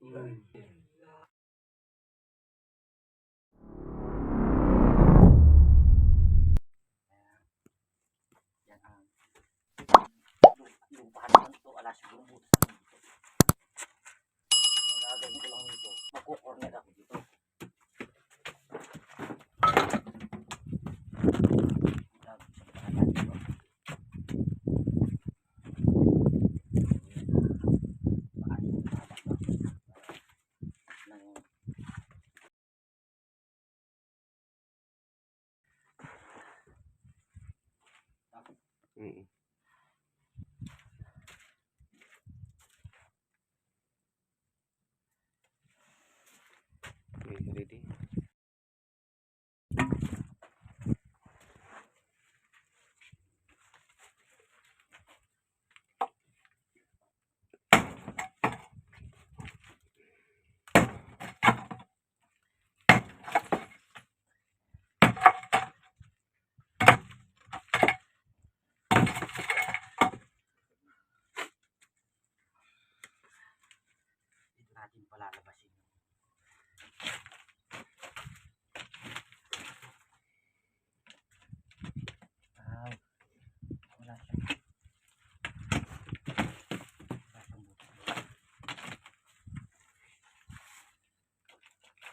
Mm. Yan ang lupa naman ito. Alas yung butas naman dito. Ang gagawin ko lang dito, magkukorner ako dito. Ang gagawin sa pagkakataon dito. Paano yung haba ba? Ng Mm. Ready? dito natin palalabasin yung Ah, wala siyang wala siyang butas.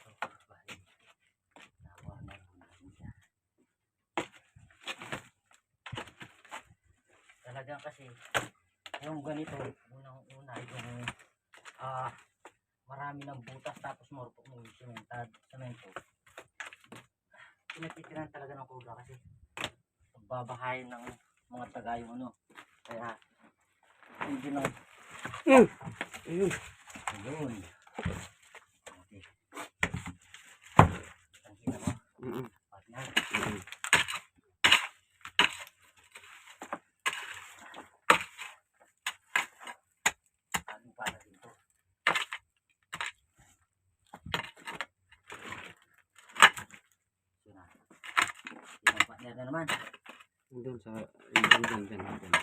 So, bali, na-corner ko natin siya. Talagang kasi yung ganito, unang-una yung ah marami ng butas tapos marupok ng sementad, semento. Pinagtitiran talaga ng kuga kasi pagbabahayin ng mga taga yung ano. Kaya, hindi na, Mm. Ayun. ayun. Okay. Ang kita mo, Mm. partner. Mm. Ano pa natin to? So na. Ibang partner na naman. Doon sa dyan dyan dyan dyan.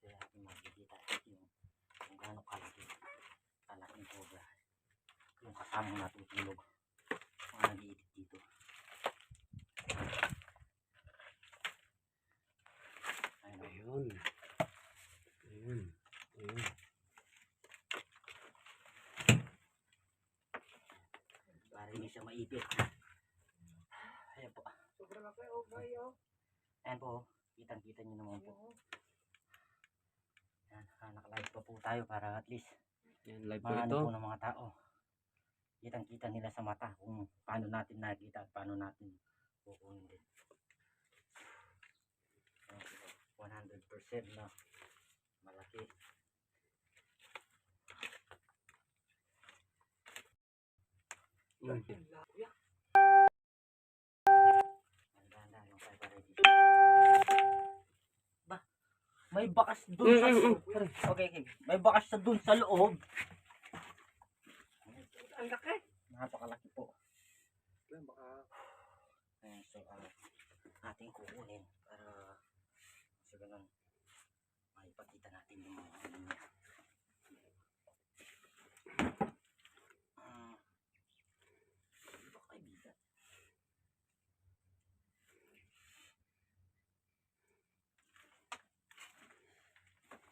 Kaya natin makikita yung kung gaano kalaki kalaking cobra. Yung kasamang natutulog. Mga nag-iidit dito. Ayun. Ayun. Ayun. Ayun. Para hindi siya maipit. Ayan po. Sobrang laki, oh, bay, oh. Ayan po. Kitang-kita nyo naman po. Ayan. Ah, naka-live pa po tayo para at least Yan, live po ito. po ng mga tao. Kitang-kita nila sa mata kung paano natin nakikita at paano natin kukunin din. Po, 100% na malaki. Mm. Ba, may bakas dun sa Mm, mm, Okay, okay. May bakas sa dun sa loob. Ang laki. Napakalaki po. Yan, baka Ayan, so, ah, ating kukunin para sa ganun maipakita natin yung mga ano niya. Ah, baka kaibigan.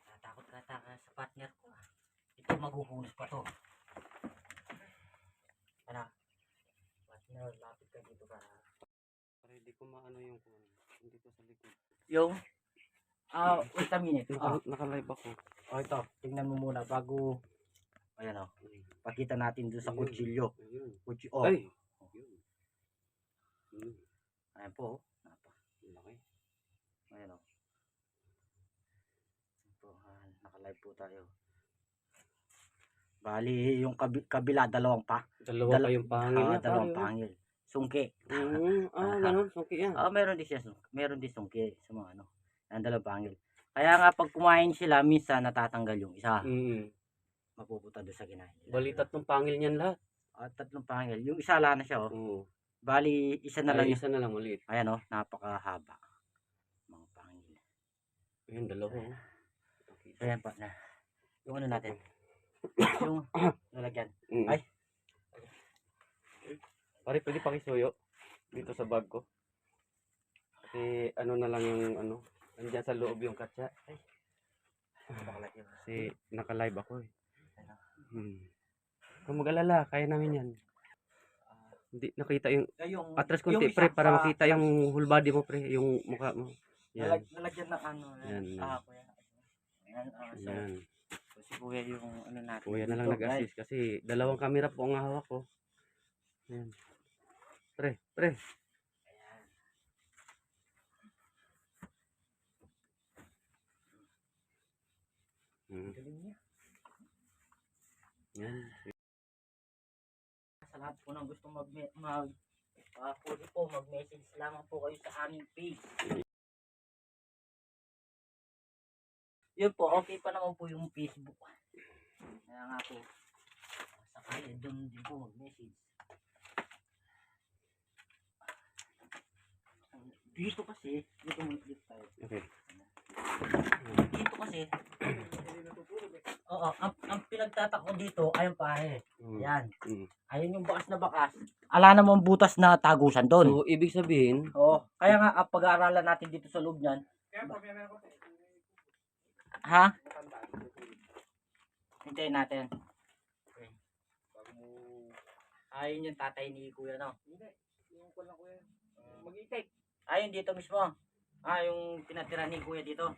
Tatakot ka taka sa partner ko ah. Ito maghuhulos pa to. Ano? Partner, lapit ka dito para Para hindi ko maano yung kung. Hindi ko sa likod. Yung, ah, wait a minute. Naka, naka-live ako. oh, ito, tingnan mo muna bago, ayan o, Ay. pakita natin doon sa Ayun. kutsilyo. Ayun. Kutsi, oh, Ay. Ayun. Ayan po, oh. Napa, Laki. ayan o. Ito, ah, naka-live po tayo. Bali, yung kabi, kabila, dalawang pa. Dalawa Dala- kayong pangil Ah, na dalawang tayo. pangil. Sungki. Mm, ah, ganun. Sungki yan. Ah, meron din siya, meron din sungki sa mga ano. Ang dalawang pangil. Kaya nga pag kumain sila, minsan natatanggal yung isa. Mm. Mapupunta doon sa kinain nila. Bali tatlong pangil niyan lahat. Ah, tatlong pangil. Yung isa lang na siya, oh. Oo. Bali, isa na lang Ay, yung, isa na lang ulit. ayan oh, napakahaba. Mga pangil. Ayun, dalawa. oh. So, yan pa na. Yung ano natin. Yung lalagyan. Mm. Ay. Pare, pwede pakisuyo dito sa bag ko. Kasi ano na lang yung ano, nandiyan sa loob yung katsa. Bakalagyan. Kasi naka-live ako eh. Hmm. Kung mag-alala, kaya namin yan. Hindi nakita yung yung, atras konti pre para makita yung whole body mo pre, yung mukha mo. Yan. Lalag, lalagyan ng ano. Yan. Ah, kuya. Ayan, ah, so, Yan. Si kuya yung ano natin. Kuya na lang nag-assist kasi dalawang camera po ang hawak ko. Yan. Pre, pre. Ayan. Hmm. Galing niya. Yan. Sa lahat po ng gusto mag mag uh, po mag-message lamang po kayo sa aming page. Yun po, okay pa naman po yung Facebook. Kaya nga po, sakali doon din po mag-message. Dito kasi, dito muna dito tayo. Okay. Dito kasi, oo, ang, ang pinagtatako dito, ayun pare, Hmm. yan. Hmm. Ayun yung bakas na bakas. Ala namang butas na tagusan doon. So, ibig sabihin, Oo. Kaya nga, ang pag-aaralan natin dito sa loob niyan, Kaya pag ha? Hintayin natin. Okay. Bago mo, Ayun yung tatay ni Kuya, no? hindi, yung ko lang ko yan. Mag-itik. Ayun dito mismo. Ah, yung tinatira ni Kuya dito.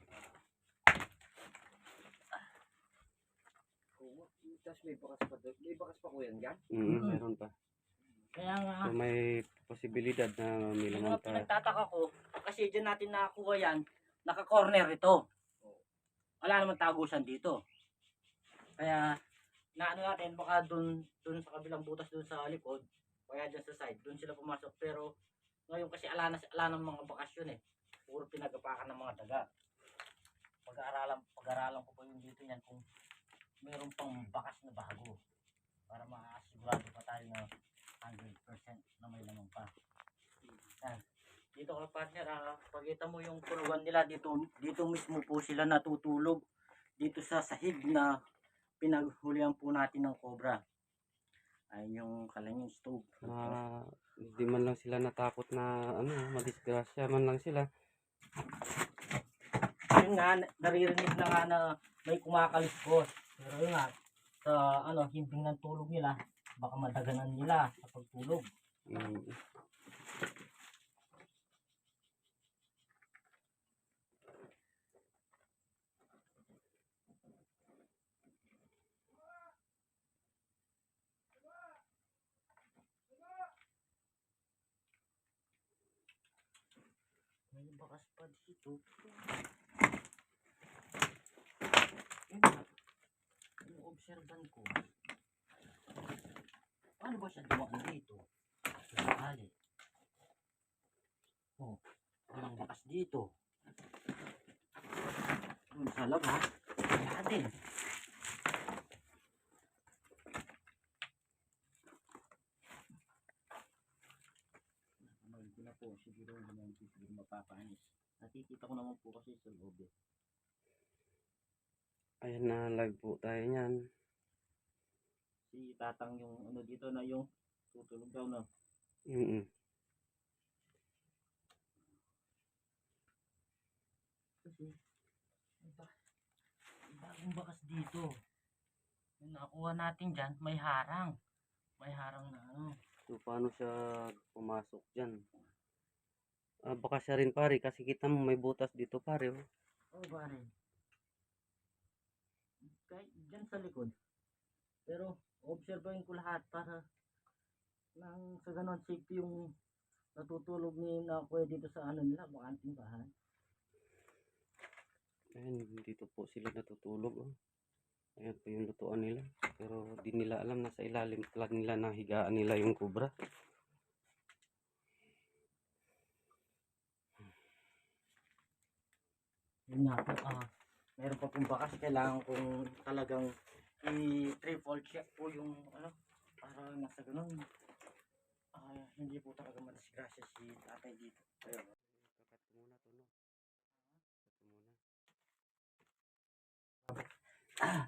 Tapos may bakas pa doon. May bakas pa ko yan dyan. mm, Mm. meron pa. Kaya nga, So, may posibilidad na may laman pa. pinagtataka ko, kasi dyan natin nakakuha yan, naka-corner ito. Wala naman tagusan dito. Kaya, naano natin, baka dun, dun sa kabilang butas dun sa likod, kaya dyan sa side, dun sila pumasok. Pero, ngayon kasi ala, na, ng mga bakasyon eh. Puro pinagapakan ng mga daga. Pag-aaralan, pag-aaralan ko pa yung dito yan kung meron pang bakas na bago. Para makasigurado pa tayo na 100% na may laman pa. Yan. Dito ka partner, ah, pagkita mo yung turuan nila dito, dito mismo po sila natutulog dito sa sahig na pinaghulihan po natin ng cobra. Ayun yung kalanging stove. Na, hindi man lang sila natakot na ano, madisgrasya man lang sila. Yun nga, naririnig na nga na may kumakaliskos. Pero yun nga, sa ano, himbing ng tulog nila, baka madaganan nila sa pagtulog. Mm. May bakas pa dito. Observan ko, paano ba siya dumaan dito? Sakali. Oh, walang bakas dito. Doon sa labas, wala din. Mahal ko na po, siguro hindi naman mapapanis. Nakikita ko naman po kasi sa loob eh. Ayan na, live po tayo niyan. Si tatang yung ano dito na yung tutulog daw no. Mm Kasi, iba, bagong bakas dito. Yung nakuha natin dyan, may harang. May harang na ano. So, paano siya pumasok dyan? Ah, baka siya rin pare, kasi kita mo may butas dito pare. Oh. Oh, pare. Kahit dyan sa likod. Pero, obserbahin ko lahat para nang sa ganon safety yung natutulog ni na kuya dito sa ano nila, bakanting bahay. Ayan, dito po sila natutulog. Oh. Ayan po yung lutuan nila. Pero di nila alam na sa ilalim pala nila na higaan nila yung kubra. yun nga po ah, meron pa pong bakas. Kailangan kong talagang i-triple check po yung ano para nasa ganun. Ah, hindi po talaga madisgrasya si tatay dito. Ayun. Kakat muna to no? Kakat muna. Ah.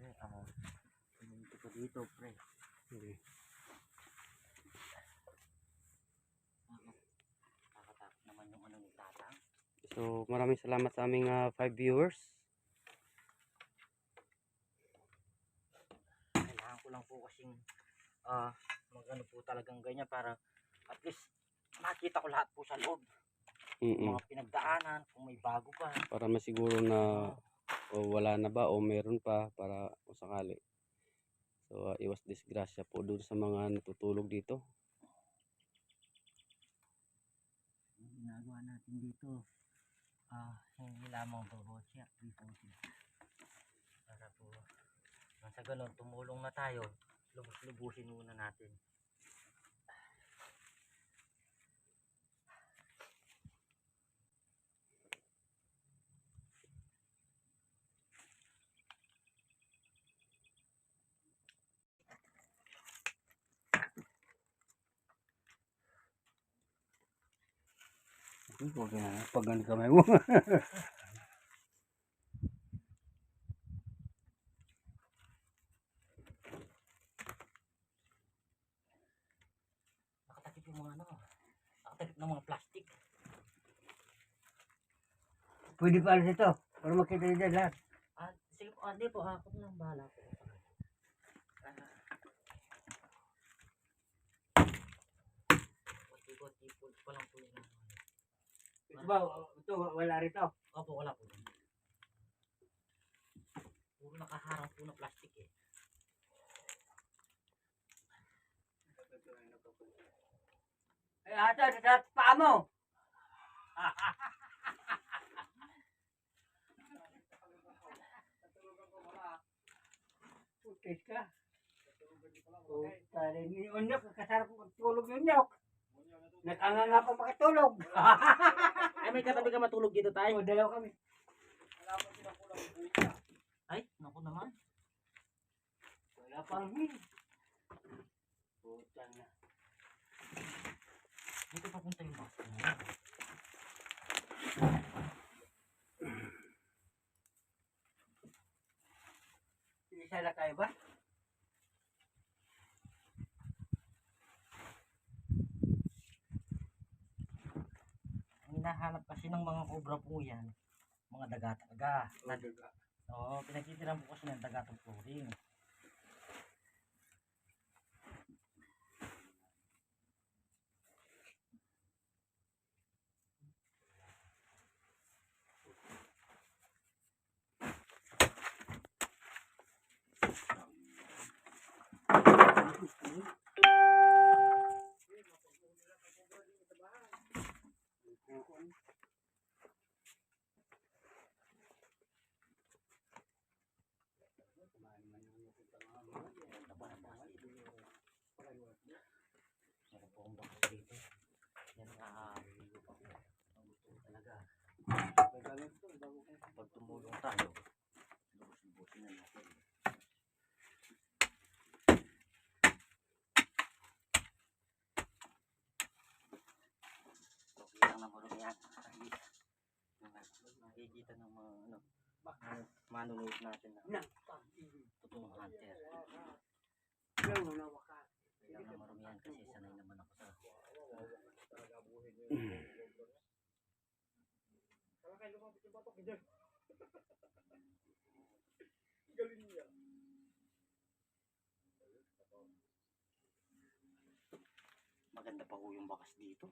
eh, ah, dito pre. Hindi. okay. So, maraming salamat sa aming 5 viewers. Kailangan ko lang po kasing ah magano po talagang ganyan para at least makita ko lahat po sa loob. Mm-mm. Mga pinagdaanan, kung may bago pa. Para masiguro na o wala na ba o meron pa para kung sakali. So, ah, iwas disgrasya po dun sa mga natutulog dito. Ang ginagawa natin dito, ah, hindi lamang robotya, 340. Para po, nang sa ganun, tumulong na tayo, lubos-lubusin muna natin. Huwag na, pag kamay mo. Nakatakip yung mga ano, nakatakip ng mga plastic. Pwede pa alis ito. Para makita niyo dyan lahat. Ah, sige po, ah, hindi po, ako na lang bahala po. Ah. Konti-konti po, lang po yun. Ito ba? Ito, wala rito. Opo, wala po. Puro nakaharang po ng plastic eh. Ay, ata, sa paa mo. Putis ka. Puta rin. Unyok, kasarap ko tulog yung unyok. Nakanganga pa makatulog. Ay, may katabi ka matulog dito tayo. Ay, dalaw kami. Ay, naku naman. Wala pang hin. Puta na. Dito papunta yung box. Isa na kayo ba? Hinahanap kasi ng mga cobra po yan, mga daga talaga. Oo, pinagtitiran po kasi ng daga flooring. Meron po akong box dito. Yan nakakaligo pa po. Ang gusto ko talaga. Pag tumulong tayo, lubos-lubusin na natin. Okay lang na marumi yan. Nakikita ng mga ano, mga manunood natin na totoong hunter. Kailangan marumi yan kasi sanay naman ako sa Maganda pa ho yung bakas dito.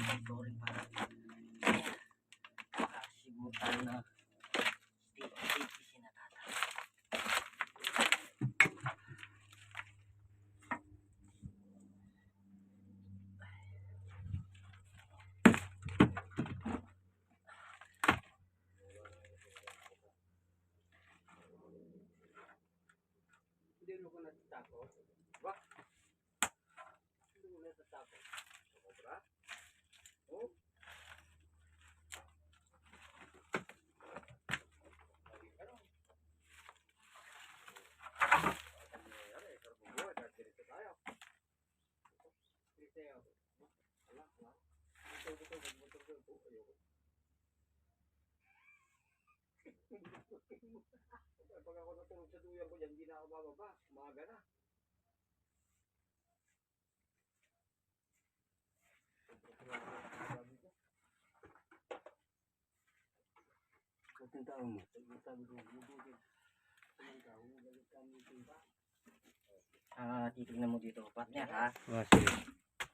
Flooring para siguro tayo na state safety si natata. Hindi mo ko natatapo. Ba? Hindi mo natatapo. Sobra? Pag ako natulog sa duyan ko, yan hindi na ako bababa. Umaga na. Ang tao mo, sabi ko, mabuti. Ang tao mo, galit kami ito. Ah, titignan mo dito, partner ha. Ah, sige.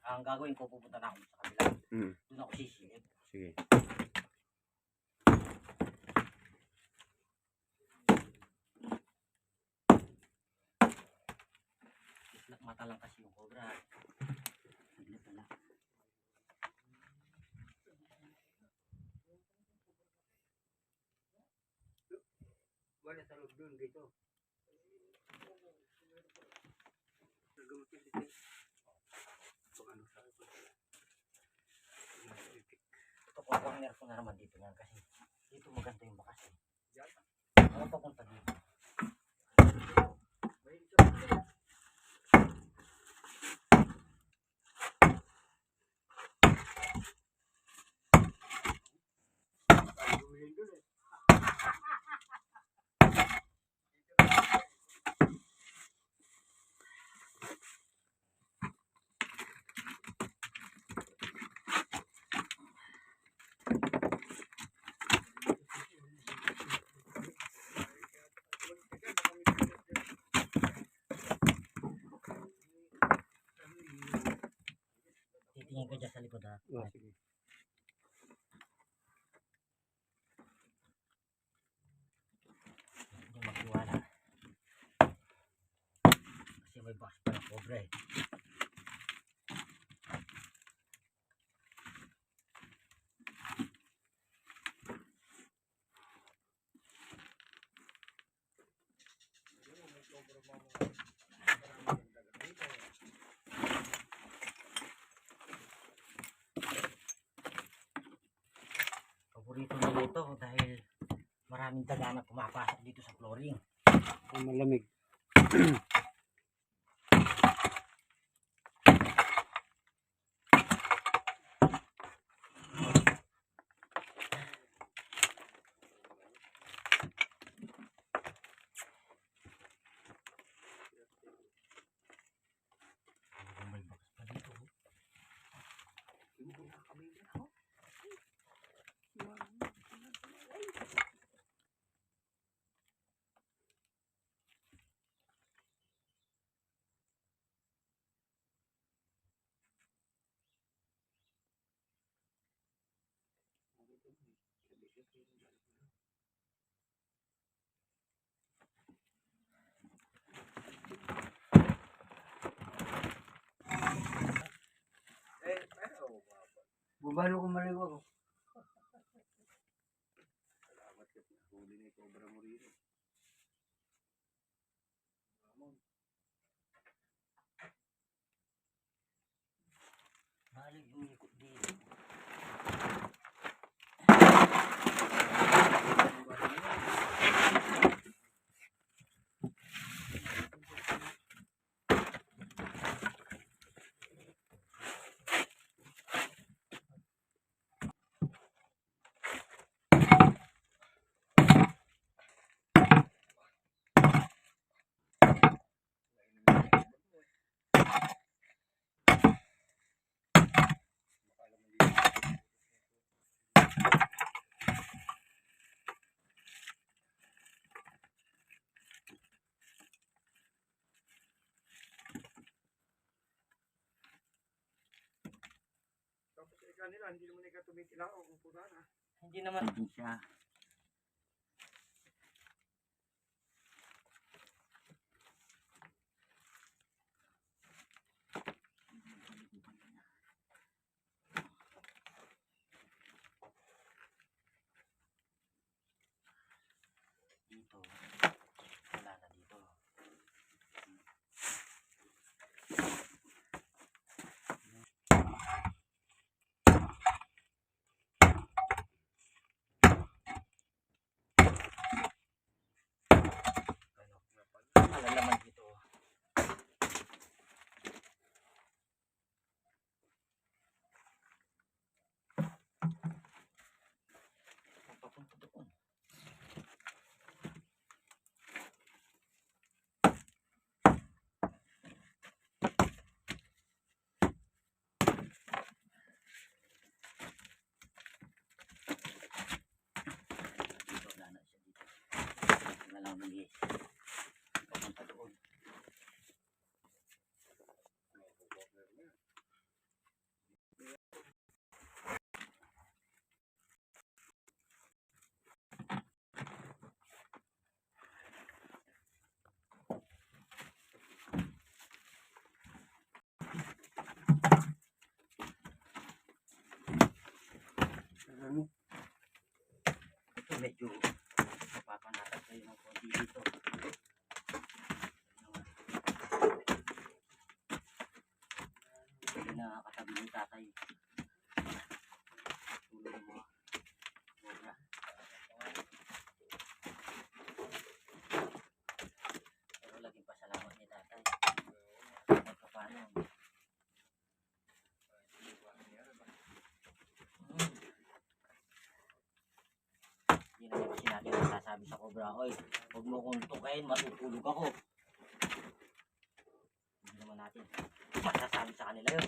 Ang gagawin ko, pupunta na ako sa kabila. Hmm. Doon ako sisilip. Sige. Isla- Mata lang kasi yung cobra. Saglit na lang. Wala sa loob doon dito. Nagamutin dito. Pag ano sa akin. Ito po, corner ko na naman dito yan kasi dito maganda yung bakas eh. Ano papunta dito? Titingin ka dyan sa likod ha. Ah, sige. Hindi magtiwala. Kasi may bakas pa ng cobra eh. Paborito nila ito dahil maraming daga na pumapasok dito sa flooring. Ah, malamig. Bubalo ko maligo ako. Balik umikot dito. Tapos sa kanila, hindi naman ikaw tumitilaw kung puna na. Hindi naman din siya. 어머니 nasasabi sa Cobra Oil. Huwag mo kong tukain, matutulog ako. Hindi naman natin masasabi sa kanila yun.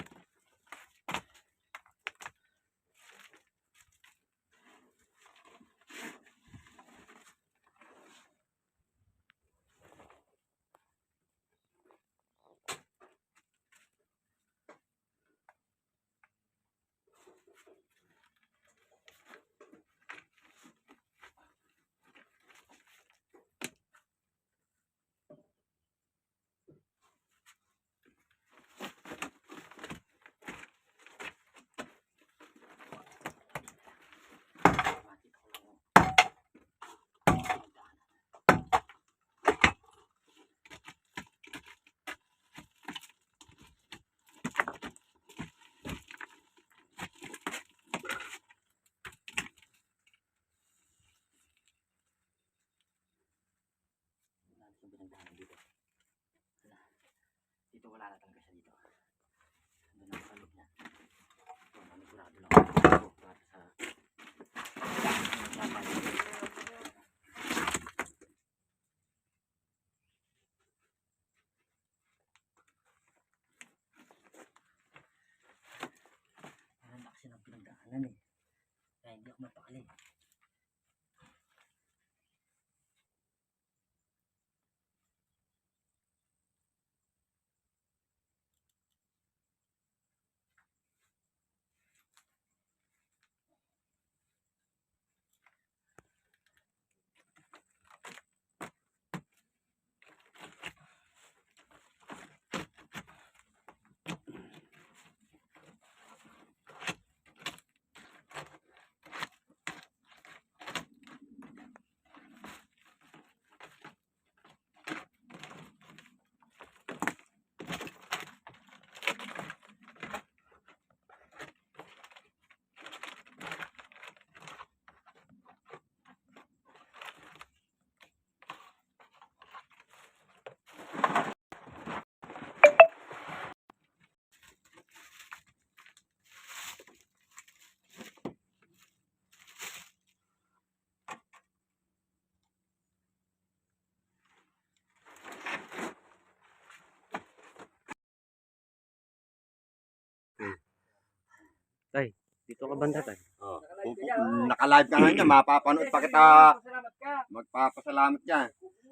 Dito ka banda tayo. Oh. Kung, kung nakalive ka nga niya, mapapanood pa kita. Salamat ka. Magpapasalamat yan.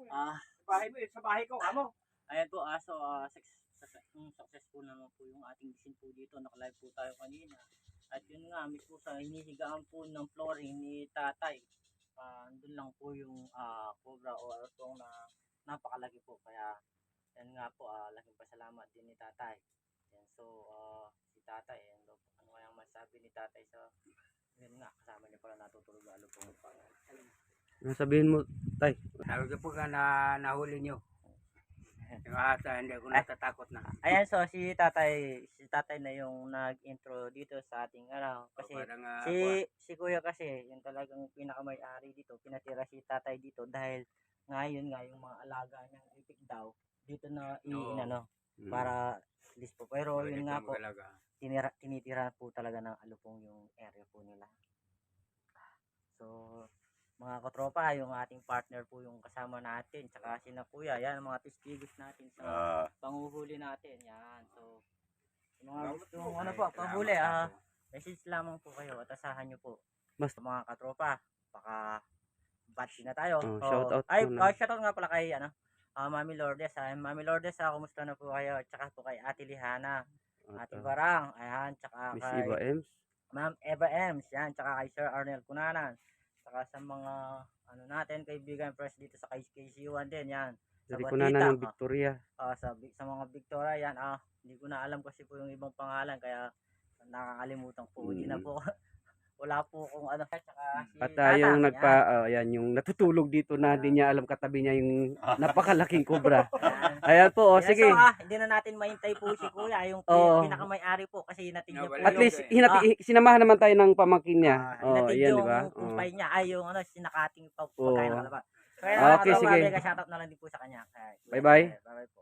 Ah, Sa bahay mo, eh, sa bahay ko, amo. Ayan po, ah, so, ah, mm, successful naman po yung ating mission po dito. Nakalive po tayo kanina. At yun nga, mismo sa hinihigaan po ng flooring ni tatay. Ah, andun lang po yung ah, cobra o arsong na napakalaki po. Kaya, yan nga po, ah, laking pasalamat din ni tatay. Yan, so, ah, si tatay, ano, kayang masabi ni tatay sa, yun nga, kasama niya pala natutulog lalo po. Ano sabihin mo, tay? Sabi ko po ka na nahuli nyo. Yung ata, hindi ako natatakot na. Ayan, so si tatay, si tatay na yung nag-intro dito sa ating ano, kasi Parang, ah, si si kuya kasi yung talagang pinakamay-ari dito, pinatira si tatay dito dahil ngayon nga yung mga alaga niyang ipik daw dito na iinano Mm. para list po. Pero Pwede yun nga po, mag-alaga. Tinira, tinitira po talaga ng alupong yung area po nila. So, mga katropa, yung ating partner po yung kasama natin, tsaka si na kuya, yan ang mga testigos natin sa Ah, panguhuli natin. Yan. So, yung mga gusto, po, ano eh. po, panghuli, ah, message lamang po kayo at asahan nyo po. Basta- Sa mga katropa, baka Patsi na tayo. Oh, Oh, shoutout Ay, muna. uh, shoutout nga pala kay, ano, ah, Mami Lourdes. Ah. Mami Lourdes, ah, kumusta na po kayo? Tsaka po kay Ate Lihana, Ate ah, Barang, ayan, tsaka Miss kay Eva Ems. Ma'am Eva Ems, yan, tsaka kay Sir Arnel Cunanan, tsaka sa mga, ano natin, kaibigan press dito sa KCU1 din, yan. Sa Dari ko na Batita, ng ah. Victoria. Ah, sa, Vic- sa mga Victoria, yan, ah, hindi ko na alam kasi po yung ibang pangalan, kaya nakakalimutan po, hindi na Mm. po, wala po kung ano, tsaka si At ah, yung nagpa, ah, yan, yung natutulog dito na hindi niya alam katabi niya yung napakalaking kobra. yan. Ayan po, oh, Yan, sige. So, ah, hindi na natin mahintay po si Kuya, yung Oo. pinakamay-ari po kasi hinatid niya po At yung, least, hinati, sinamahan naman tayo ng pamangkin niya. ah, Oh, hinatid yan, yung di ba? Oh. kumpay niya, ay yung ano, sinakating pa Oo. pagkain ng kalaba. Kaya Okay, okay, sige. sige. shoutout na lang din po sa kanya. Kaya, Bye-bye. Bye-bye po.